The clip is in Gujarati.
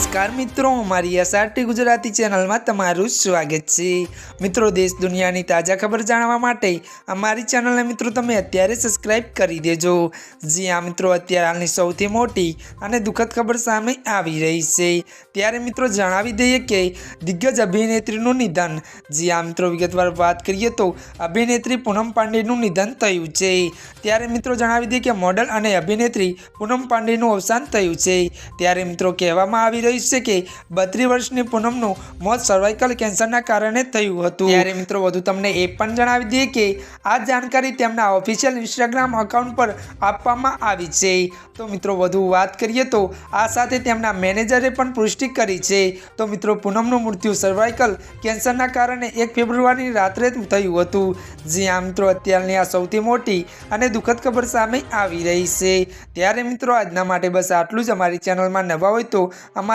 નમસ્કાર મિત્રો, મારી એસઆરટી ગુજરાતી ચેનલમાં તમારું સ્વાગત છે. મિત્રો, દેશ દુનિયાની તાજા ખબર જાણવા માટે અમારી ચેનલને મિત્રો તમે અત્યારે સબસ્ક્રાઇબ કરી દેજો. જી આ મિત્રો, અત્યારે હાલની સૌથી મોટી અને દુઃખદ ખબર સામે આવી રહી છે. ત્યારે મિત્રો, જણાવી દઈએ કે દિગ્ગજ અભિનેત્રીનું નિધન. જી આ મિત્રો, વિગતવાર વાત કરીએ તો અભિનેત્રી પૂનમ પાંડેનું નિધન થયું છે. ત્યારે મિત્રો, જણાવી દઈએ કે મોડલ અને અભિનેત્રી પૂનમ પાંડેનું અવસાન થયું છે. ત્યારે મિત્રો, કહેવામાં આવી રહ્યું છે કે બત્રીસ વર્ષની પૂનમનું મોત સર્વાઇકલ કેન્સરના કારણે થયું હતું. ત્યારે મિત્રો વધુ તમને એ પણ જણાવી દઈએ કે આ જાણકારી તેમના ઓફિશિયલ ઇન્સ્ટાગ્રામ અકાઉન્ટ પર આપવામાં આવી છે. તો મિત્રો વધુ વાત કરીએ તો આ સાથે તેમના મેનેજરે પણ પુષ્ટિ કરી છે. તો મિત્રો પૂનમનું મૃત્યુ સર્વાઇકલ કેન્સરના કારણે એક ફેબ્રુઆરીની રાત્રે થયું હતું. જે આ મિત્રો, અત્યારની આ સૌથી મોટી અને દુઃખદ ખબર સામે આવી રહી છે. ત્યારે મિત્રો આજના માટે બસ આટલું જ. અમારી ચેનલમાં નવા હોય તો